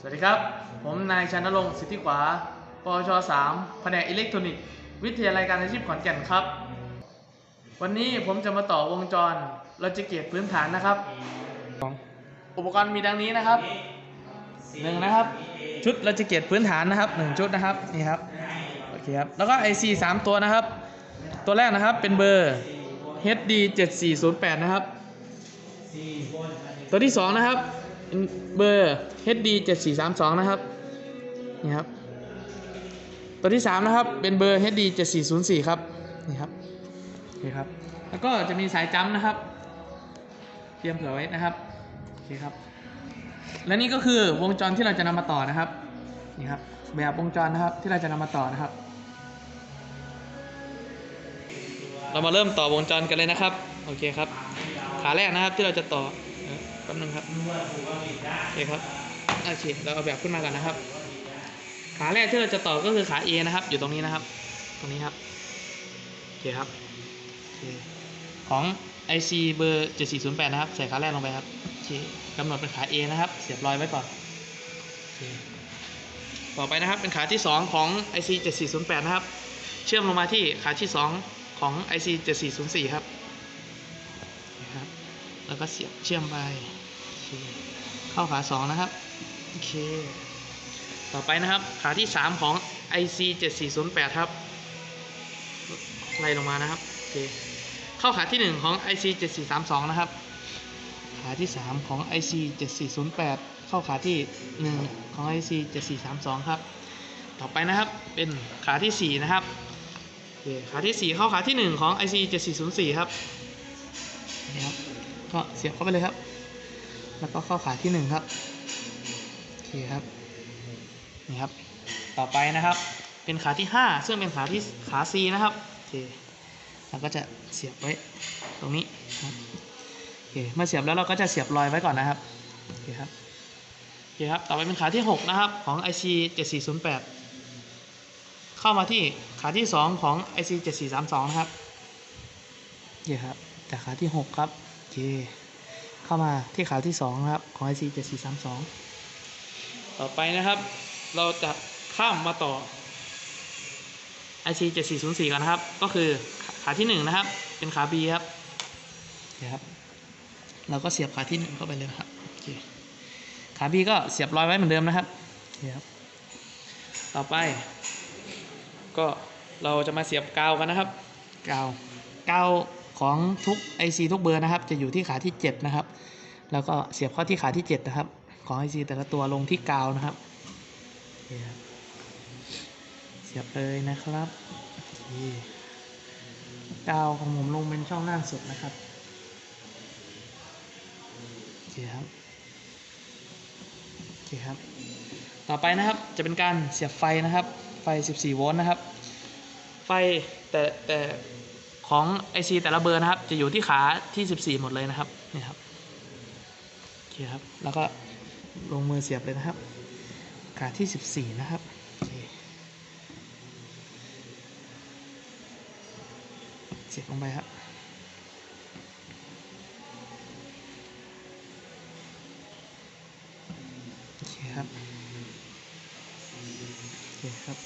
สวัสดีครับ ผมนายชันนรงค์สิทธิขวาปวช3แผนกอิเล็กทรอนิกส์ วิทยาลัยการอาชีพขอนแก่นครับ วันนี้ผมจะมาต่อวงจรเราจะเก็บพื้นฐานนะครับ อุปกรณ์มีดังนี้นะครับหนึ่งนะครับ ชุดเราจะเก็บพื้นฐานนะครับหนึ่งชุดนะครับนี่ครับโอเคครับแล้วก็ IC 3 ตัวนะครับ ตัวแรกนะครับเป็นเบอร์ HD 7408 นะครับ ตัวที่ 2 นะครับ เบอร์ HD 7432 นะครับ นี่ครับ ตัวที่ 3 นะครับ เป็นเบอร์ HD 7404 ครับ นี่ครับโอเคครับ แล้วก็จะมีสายจัมป์นะครับ เตรียมเผื่อไว้นะครับ โอเคครับ และนี่ก็คือวงจรที่เราจะนำมาต่อนะครับ นี่ครับ แบบวงจรนะครับที่เราจะนำมาต่อนะครับ เรามาเริ่มต่อวงจรกันเลยนะครับ โอเคครับ ขาแรกนะครับที่เราจะต่อ แป๊บนึงครับโอเคครับโอเคเราเอาแบบขึ้นมาก่อนนะครับ ขาแรกที่เราจะต่อก็คือขา A นะครับ อยู่ตรงนี้นะครับ ตรงนี้ครับโอเคครับของ IC เบอร์ 7408 นะครับ ใส่ขาแรกลงไปครับโอเคกำหนดเป็นขา A นะครับ เสียบรอยไว้ก่อนต่อไปนะครับเป็นขาที่ 2 ของ IC 7408 นะครับ เชื่อมลงมาที่ขาที่ 2 ของ IC 7404 ครับนะครับ แล้วก็เสียบเชื่อมไปเคเข้าขา 2 นะครับ โอเค ต่อไปนะครับ ขาที่ 3 ของ IC 7408 ครับ ไล่ลงมานะครับ โอเค เข้าขาที่ 1 ของ IC 7432 นะครับ ขาที่ 3 ของ IC 7408 เข้าขาที่ 1 ของ IC 7432 ครับ ต่อไปนะครับ เป็นขาที่ 4 นะครับโอเคขาที่ 4 เข้าขาที่ 1 ของ IC 7404 ครับนี่ครับ ก็เสียบเข้าไปเลยครับ แล้วก็เข้าขาที่1ครับโอเคครับนี่ครับ ต่อไปนะครับ เป็นขาที่5ซึ่งเป็นขาที่ขา C นะครับโอเคเราก็จะเสียบไว้ตรงนี้ครับโอเคเมื่อเสียบแล้วเราก็จะเสียบรอยไว้ก่อนนะครับโอเคครับโอเคครับต่อไปเป็นขาที่ 6 นะครับของ IC 7408 เข้ามาที่ขาที่ 2 ของ IC 7432นะครับโอเคครับจากขาที่ 6 ครับ เค เข้ามาที่ขาที่2นะครับของ IC 7432 ต่อไปนะครับ เราจะข้ามมาต่อ IC 7404กันนะครับ ก็คือขาที่ 1 นะครับ เป็นขา B ครับนะครับ เราก็เสียบขาที่ 1 เข้าไปเลยนะครับโอเคขา B ก็เสียบรอยไว้เหมือนเดิมนะครับโอเคครับ ต่อไป ก็เราจะมาเสียบกาวกันนะครับ กาว กาว ของทุก IC ทุกเบอร์นะครับ จะอยู่ที่ขาที่ 7 นะครับ แล้วก็เสียบเข้าที่ขาที่ 7 นะครับ ของ IC แต่ละตัวลงที่กาวนะครับ เสียบเลยนะครับกาวของผมลงเป็นช่องล่างสุดนะครับโอเคครับโอเคครับ ต่อไปนะครับจะเป็นการเสียบไฟนะครับ ไฟ 14 โวลต์นะครับ ไฟแต่แต่ ของ IC แต่ละเบอร์นะครับ จะอยู่ที่ขาที่ 14 หมดเลยนะครับนี่ครับโอเคครับ แล้วก็ลงมือเสียบเลยนะครับ ขาที่ 14 นะครับเคเสียบลงไปครับโอเคครับโอเคครับ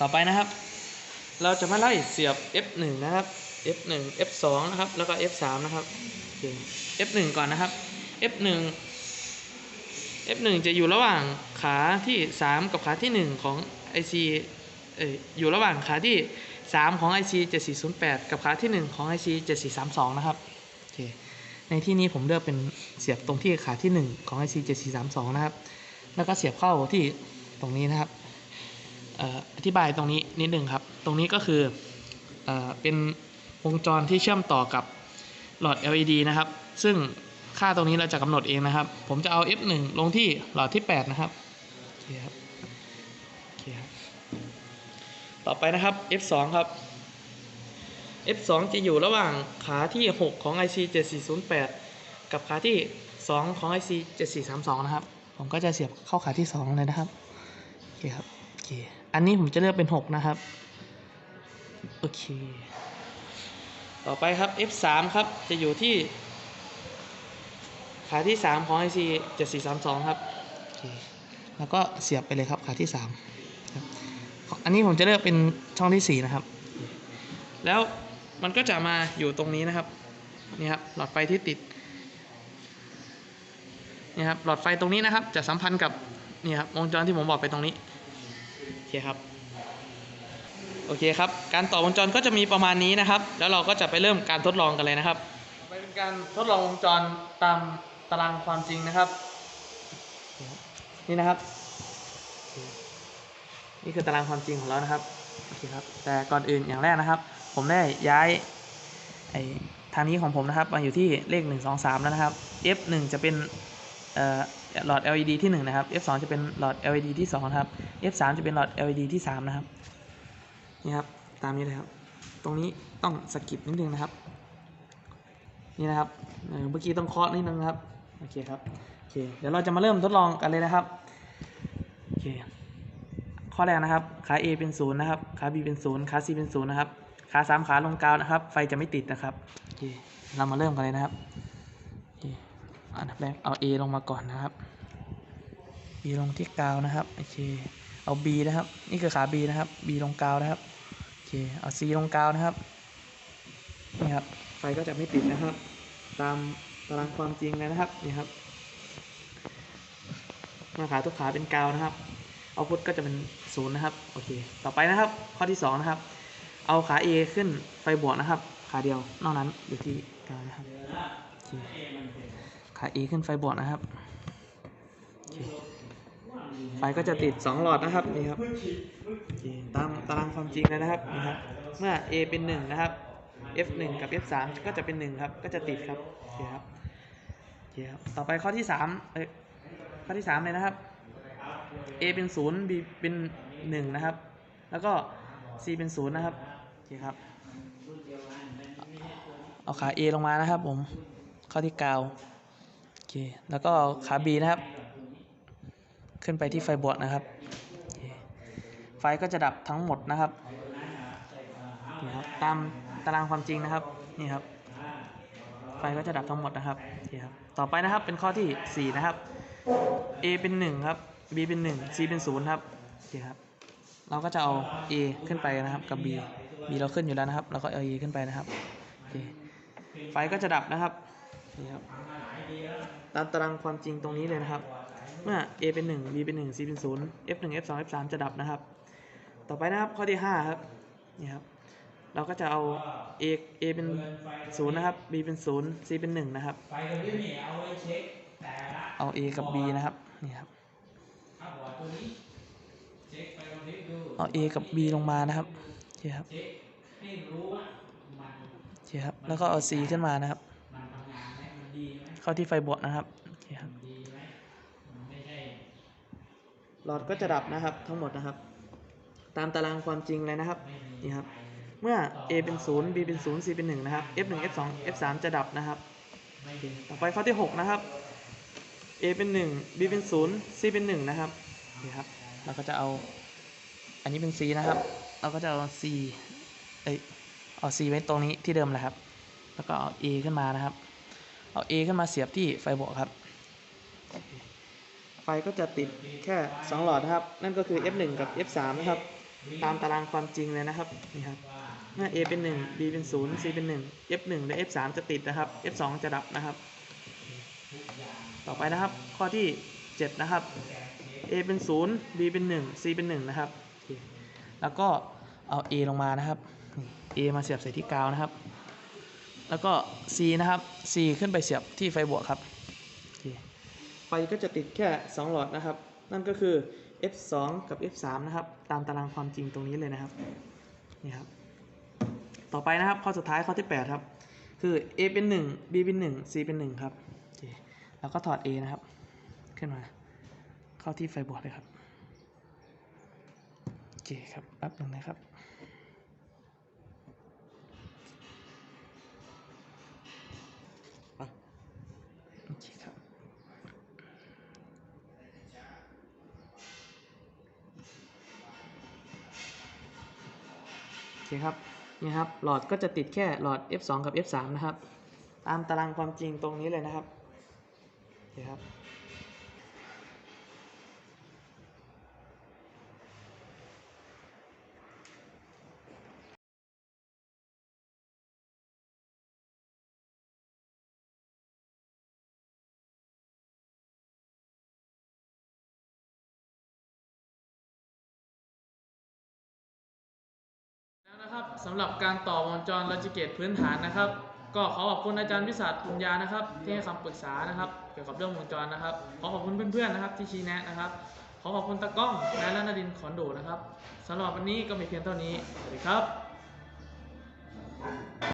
ต่อไปนะครับ เราจะมาไล่เสียบ F1 นะครับ F1 F2 นะครับ แล้วก็ F3 นะครับโอเค F1 ก่อนนะครับ F1 F1 จะอยู่ระหว่างขาที่ 3 กับขาที่ 1 ของ IC เอ่ยอยู่ระหว่างขาที่ 3 ของ IC 7408 กับขาที่ 1 ของ IC 7432 นะครับโอเคในที่นี้ผมเลือกเป็นเสียบตรงที่ขาที่ 1 ของ IC 7432 นะครับ แล้วก็เสียบเข้าที่ตรงนี้นะครับอออธิบายตรงนี้นิดนึงครับ ตรงนี้ก็คือเออเป็น วงจรที่เชื่อมต่อกับหลอด LED นะครับ ซึ่งค่าตรงนี้เราจะกำหนดเองนะครับ ผมจะเอา F1 ลงที่หลอดที่ 8 นะครับโอเคครับโอเคครับ ต่อไปนะครับ F2 ครับ F2 จะอยู่ระหว่างขาที่ 6 ของ IC 7408 กับขาที่ 2 ของ IC 7432 นะครับ ผมก็จะเสียบเข้าขาที่ 2 เลยนะครับ โอเคครับ โอเค อันนี้ผมจะเลือกเป็น 6 นะครับ โอเค ต่อไปครับ F3 ครับ จะอยู่ที่ ขาที่ 3 ของ IC 7432 ครับโอเคแล้วก็เสียบไปเลยครับขาที่สามครับอันนี้ผมจะเลือกเป็นช่องที่สี่นะครับ แล้วมันก็จะมาอยู่ตรงนี้นะครับนี่ครับหลอดไฟที่ติดนี่ครับหลอดไฟตรงนี้นะครับ จะสัมพันธ์กับนี่ครับวงจรที่ผมบอกไปตรงนี้โอเคครับ โอเคครับ การต่อวงจรก็จะมีประมาณนี้นะครับ แล้วเราก็จะไปเริ่มการทดลองกันเลยนะครับไปเป็นการทดลองวงจรตามตารางความจริงนะครับ นี่นะครับ นี่คือตารางความจริงของเรานะครับโอเคครับ แต่ก่อนอื่นอย่างแรกนะครับ ผมได้ย้ายไอทางนี้ของผมนะครับมาอยู่ที่เลข 1 2 3 แล้วนะครับ F 1 จะเป็นหลอด LED ที่ 1 นะครับ F 2 จะเป็นหลอด LED ที่2นะครับ F 3 จะเป็นหลอด LED ที่ 3 นะครับ นี่ครับตามนี้เลยครับ ตรงนี้ต้องสกิปนิดนึงนะครับ นี่นะครับเมื่อกี้ต้องเคาะนิดนึงครับโอเคครับโอเคเดี๋ยวเราจะมาเริ่มทดลองกันเลยนะครับโอเคข้อแรกนะครับขา A เป็นศูนย์นะครับขา B เป็นศูนย์ขา C เป็นศูนย์นะครับขาสามขาลงกาวนะครับ ไฟจะไม่ติดนะครับโอเคเรามาเริ่มกันเลยนะครับโอเคอันดับแรกเอา A ลงมาก่อนนะครับ B ลงที่กาวนะครับโอเคเอา B นะครับ นี่คือขา B นะครับ B ลงกาวนะครับ เคเอา C ลงกาวนะครับนี่ครับไฟก็จะไม่ติดนะครับ ตามตารางความจริงเลยนะครับนี่ครับหน้าขาทุกขาเป็นกาวนะครับเอาพุทก็จะเป็นศูนย์นะครับโอเคต่อไปนะครับ ข้อที่สองนะครับ เอาขา A ขึ้นไฟบวกนะครับ ขาเดียวนอกนั้นอยู่ที่กาวนะครับโอเคขา A ขึ้นไฟบวกนะครับโอเค ไฟก็จะติด 2 หลอดนะครับนี่ครับตามตารางความจริงเลยนะครับนี่ครับเมื่อ A เป็น 1 นะครับ F1 กับ F3 ก็จะเป็น 1 ครับ ก็จะติดครับโอเคครับโอเคครับต่อไปข้อที่3เอ้ยข้อที่ 3 เลยนะครับ A เป็น 0 B เป็น 1 นะครับ แล้วก็ C เป็น 0 นะครับโอเคครับเอาขา A ลงมานะครับผม ข้าที่กาโอเค แล้วก็เอาขา B นะครับ ขึ้นไปที่ไฟบวกนะครับ ไฟก็จะดับทั้งหมดนะครับนี่ครับตามตารางความจริงนะครับนี่ครับ ไฟก็จะดับทั้งหมดนะครับโอเครับต่อไปนะครับเป็นข้อที่ 4 นะครับ A เป็น 1 ครับ B เป็น 1 C เป็น 0 ครับโอเครับ เราก็จะเอา A ขึ้นไปนะครับกับ B B เราขึ้นอยู่แล้วนะครับ เราก็เอา A ขึ้นไปนะครับไฟก็จะดับนะครับนี่ครับตามตารางความจริงตรงนี้เลยนะครับ เมื่อ A เป็น 1 B เป็น 1 C เป็น 0 F1 F2 F3 จะดับนะครับ ต่อไปนะครับข้อที่ 5 ครับนี่ครับเราก็จะเอา A A เป็น 0 นะครับ B เป็น 0 C เป็น 1 นะครับไฟกระพริบเอา A กับ B นะครับนี่ครับเอา A กับ B ลงมานะครับโอเคครับโอเคครับ แล้วก็เอา C ขึ้นมานะครับ เข้าที่ไฟบวกนะครับโอเคครับ มันดีไหมมันไม่ใช่ หลอดก็จะดับนะครับทั้งหมดนะครับ ตามตารางความจริงเลยนะครับนี่ครับเมื่อ A เป็น 0 B เป็น 0 C เป็น 1 นะครับ F1 F2 F3 จะดับนะครับต่อไปข้อที่ 6 นะครับ A เป็น 1 B เป็น 0 C เป็น 1 นะครับนี่ครับ เราก็จะเอา อันนี้เป็น C นะครับ เราก็จะเอา C เอ้ยเอา C ไว้ตรงนี้ที่เดิมแหละครับ แล้วก็เอา A ขึ้นมานะครับ เอา A ขึ้นมาเสียบที่ไฟบวกครับ ฟก็จะติดแค่ 2 หลอดนะครับ นั่นก็คือ F1 กับ F3 นะครับ ตามตารางความจริงเลยนะครับนี่ครับเมื่อ A เป็น 1 B เป็น 0 C เป็น 1 F1 และ F3 จะติดนะครับ F2 จะดับนะครับ ต่อไปนะครับ ข้อที่ 7 นะครับ A เป็น 0 B เป็น 1 C เป็น 1 นะครับ แล้วก็เอา A ลงมานะครับ A มาเสียบใส่ที่กาวนะครับ แล้วก็ C นะครับ C ขึ้นไปเสียบที่ไฟบวกครับ ไฟก็จะติดแค่ 2 หลอดนะครับ นั่นก็คือ F2 กับ F3 นะครับ ตามตารางความจริงตรงนี้เลยนะครับ นี่ครับ ต่อไปนะครับ ข้อสุดท้ายข้อที่ 8 ครับ คือ A เป็น 1 B เป็น 1 C เป็น 1 ครับโอเคแล้วก็ถอด A นะครับ ขึ้นมา เข้าที่ไฟบวกเลยครับ โอเคครับแป๊บหนึ่งนะครับ เคครับนี่ครับหลอดก็จะติดแค่หลอด F2 กับ F3 นะครับ ตามตารางความจริงตรงนี้เลยนะครับโอเคครับับสำหรับการต่อวงจรโลจิเกตพื้นฐานนะครับ ก็ขอขอบคุณอาจารย์วิสาปุญญานะครับ ที่ให้คำปรึกษานะครับ เกี่ยวกับเรื่องวงจรนะครับ ขอขอบคุณเพื่อนๆนะครับ ที่ชี้แนะนะครับ ขอขอบคุณตะก้องนายและนดินขอนดูนะครับสำหรับวันนี้ก็มีเพียงเท่านี้สวัสดีครับ